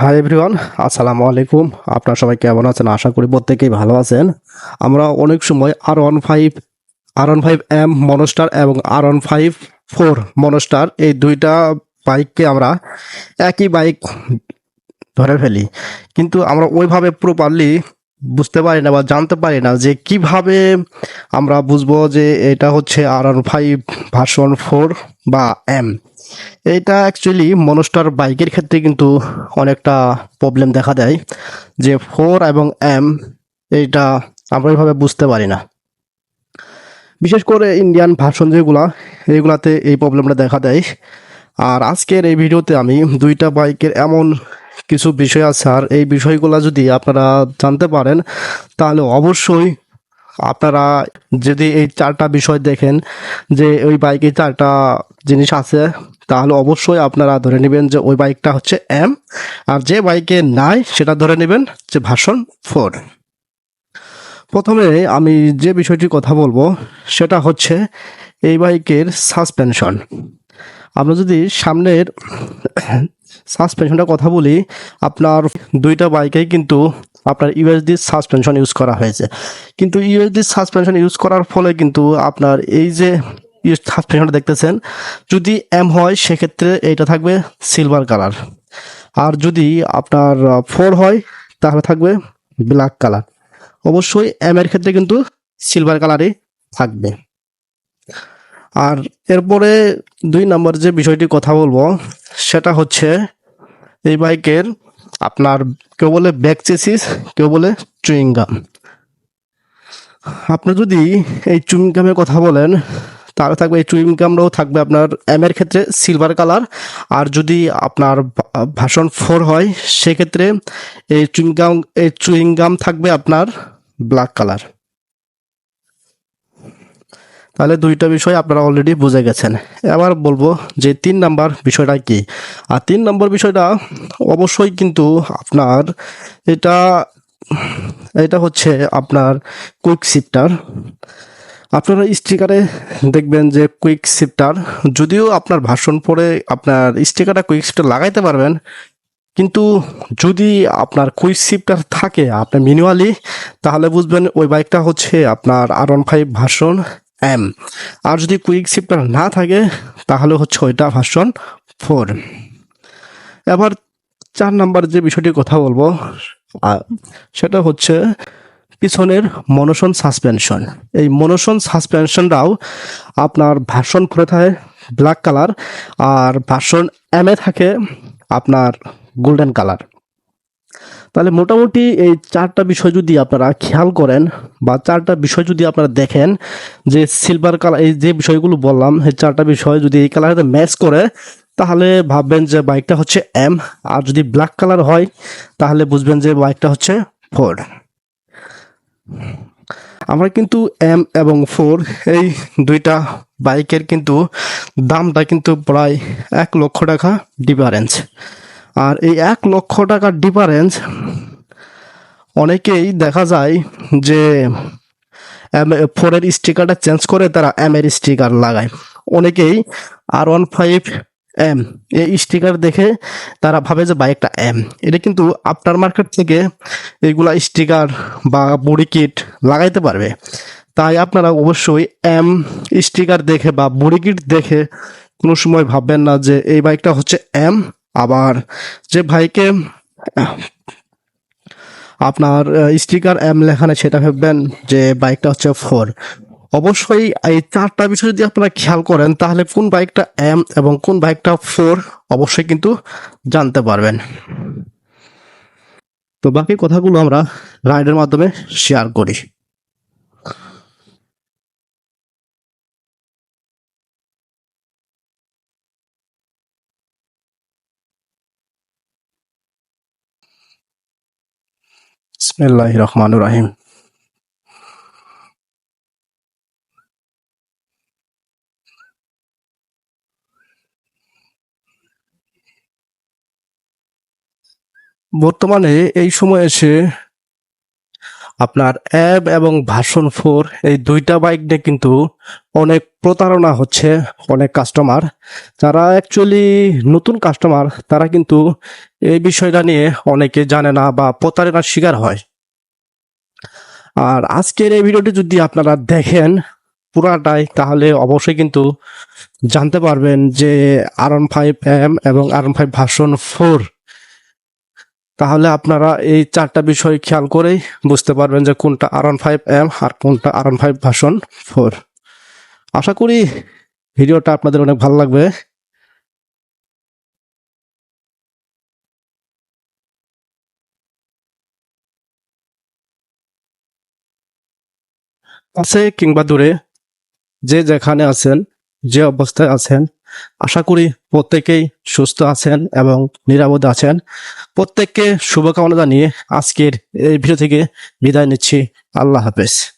Hi everyone আসসালামু আলাইকুম। আপনারা সবাই কেমন আছেন? আশা করি প্রত্যেকেই ভালো আছেন। আমরা অনেক সময় R one five R one five M monster এবং R one five four monster এই দুইটা বাইককে আমরা একই বাইক ধরে ফেলি। কিন্তু আমরা ওইভাবে প্রপারলি বুঝতে পারি না বা জানতে পারি না যে কীভাবে আমরা বুঝব যে এটা হচ্ছে R one five version four বা এম এটা অ্যাকচুয়ালি মনস্টার বাইকের ক্ষেত্রে কিন্তু অনেকটা প্রবলেম দেখা দেয় যে ফোর এবং এম এইটা আমরা এইভাবে বুঝতে পারি না। বিশেষ করে ইন্ডিয়ান ভার্সন যেগুলা এইগুলাতে এই প্রবলেমটা দেখা দেয়। আর আজকের এই ভিডিওতে আমি দুইটা বাইকের এমন কিছু বিষয় আছে, আর এই বিষয়গুলো যদি আপনারা জানতে পারেন, তাহলে অবশ্যই আপনারা যদি এই চারটা বিষয় দেখেন যে ওই বাইকে চারটা জিনিস আছে, তাহলে অবশ্যই আপনারা ধরে নেবেন যে ওই বাইকটা হচ্ছে এম আর যে বাইকে নাই সেটা ধরে নেবেন যে ভার্সন ফোর প্রথমে আমি যে বিষয়টি কথা বলব, সেটা হচ্ছে এই বাইকের সাসপেনশন আমরা যদি সামনের সাসপেনশনটা কথা বলি, আপনার দুইটা বাইকেই কিন্তু আপনার ইউএসডি সাসপেনশন ইউজ করা হয়েছে। কিন্তু ইউএসডি সাসপেনশন ইউজ করার ফলে কিন্তু আপনার এই যে সাসপেনশনটা দেখতেছেন, যদি এম হয় সেক্ষেত্রে এইটা থাকবে সিলভার কালার আর যদি আপনার ফোর হয় তাহলে থাকবে ব্ল্যাক কালার অবশ্যই এম এর ক্ষেত্রে কিন্তু সিলভার কালারই থাকবে। আর এরপরে দুই নম্বর যে বিষয়টি কথা বলব সেটা হচ্ছে এই বাইকের আপনার কেউ বলে ব্যাক চেসিস কেউ বলে চুইংগাম আপনি যদি এই চুইংগামের কথা বলেন, তাহলে থাকবে এই চুইংগামটাও থাকবে আপনার এম এর ক্ষেত্রে সিলভার কালার আর যদি আপনার ভাষণ ফোর হয়, সেক্ষেত্রে এই চুইংগাম এই চুইংগাম থাকবে আপনার ব্ল্যাক কালার তাহলে দুইটা বিষয় আপনারা অলরেডি বুঝে গেছেন। এবার বলব যে তিন নাম্বার বিষয়টা কি? আর তিন নম্বর বিষয়টা অবশ্যই কিন্তু আপনার এটা এটা হচ্ছে আপনার কুইক শিফটার আপনারা স্টিকারে দেখবেন যে কুইক শিফটার যদিও আপনার ভাষণ পরে আপনার স্টিকারটা কুইক শিফটার লাগাইতে পারবেন, কিন্তু যদি আপনার কুইক শিফটার থাকে আপনার ম্যানুয়ালি তাহলে বুঝবেন ওই বাইকটা হচ্ছে আপনার R one five version M. আর যদি কুইক শিফটার না থাকে, তাহলে হচ্ছে ওইটা ভার্সন ফোর এবার চার নাম্বার যে বিষয়টির কথা বলব সেটা হচ্ছে পিছনের মনোশন সাসপেনশন এই মনোশন সাসপেনশনটাও আপনার ভার্সন ফোরে থাকে ব্ল্যাক কালার আর ভার্সন এম থাকে আপনার গোল্ডেন কালার তাহলে মোটামুটি এই চারটা বিষয় যদি আপনারা খেয়াল করেন বা চারটা বিষয় যদি আপনারা দেখেন যে সিলভার কালার এই যে বিষয়গুলো বললাম, এই চারটা বিষয় যদি এই কালারে ম্যাচ করে, তাহলে ভাববেন যে বাইকটা হচ্ছে এম আর যদি ব্ল্যাক কালার হয়, তাহলে বুঝবেন যে বাইকটা হচ্ছে ফোর আমরা কিন্তু এম এবং ফোর এই দুইটা বাইকের কিন্তু দামটা কিন্তু প্রায় এক লক্ষ টাকা ডিফারেন্স আর এই এক লক্ষ টাকার ডিফারেন্স অনেকেই দেখা যায় যে ফোরের স্টিকারটা চেঞ্জ করে তারা এম এর স্টিকার লাগায়। অনেকেই আর ওয়ান ফাইভ এম এই স্টিকার দেখে তারা ভাবে যে বাইকটা এম এটা কিন্তু আফটার মার্কেট থেকে এইগুলা স্টিকার বা বডি কিট লাগাইতে পারবে। তাই আপনারা অবশ্যই এম স্টিকার দেখে বা বডি কিট দেখে কোনো সময় ভাববেন না যে এই বাইকটা হচ্ছে এম আবার যে ভাইকে, আপনার স্টিকার এম লেখানে সেটা ভাববেন যে বাইকটা হচ্ছে ফোর অবশ্যই এই চারটা বিষয় যদি আপনারা খেয়াল করেন, তাহলে কোন বাইকটা এম এবং কোন বাইকটা ফোর অবশ্যই কিন্তু জানতে পারবেন। তো বাকি কথাগুলো আমরা রাইডের মাধ্যমে শেয়ার করি। বিসমিল্লাহ রহমানুর রাহিম। বর্তমানে এই সময় এসে আপনার অ্যাব এবং ভার্সন ফোর, এই দুইটা বাইক নিয়ে কিন্তু অনেক প্রতারণা হচ্ছে অনেক কাস্টমার যারা অ্যাকচুয়ালি নতুন কাস্টমার তারা কিন্তু এই বিষয়টা নিয়ে অনেকে জানে না বা প্রতারণার শিকার হয়। আর আজকের এই ভিডিওটি যদি আপনারা দেখেন পুরাটাই, তাহলে অবশ্যই কিন্তু জানতে পারবেন যে আর ফাইভ এম এবং আর ফাইভ ভার্সন ফোর তাহলে আপনারা এই চারটা বিষয় খেয়াল করেই বুঝতে পারবেন যে কোনটা আর ওয়ান ফাইভ এম আর কোনটা R one five version four আশা করি ভিডিওটা আপনাদের অনেক ভালো লাগবে। কাছে কিংবা দূরে যে যেখানে আছেন, যে অবস্থায় আছেন আশা করি প্রত্যেকেই সুস্থ আছেন এবং নিরাপদ আছেন। প্রত্যেককে শুভকামনা জানিয়ে আজকের এই ভিডিও থেকে বিদায় নিচ্ছি। আল্লাহ হাফেজ।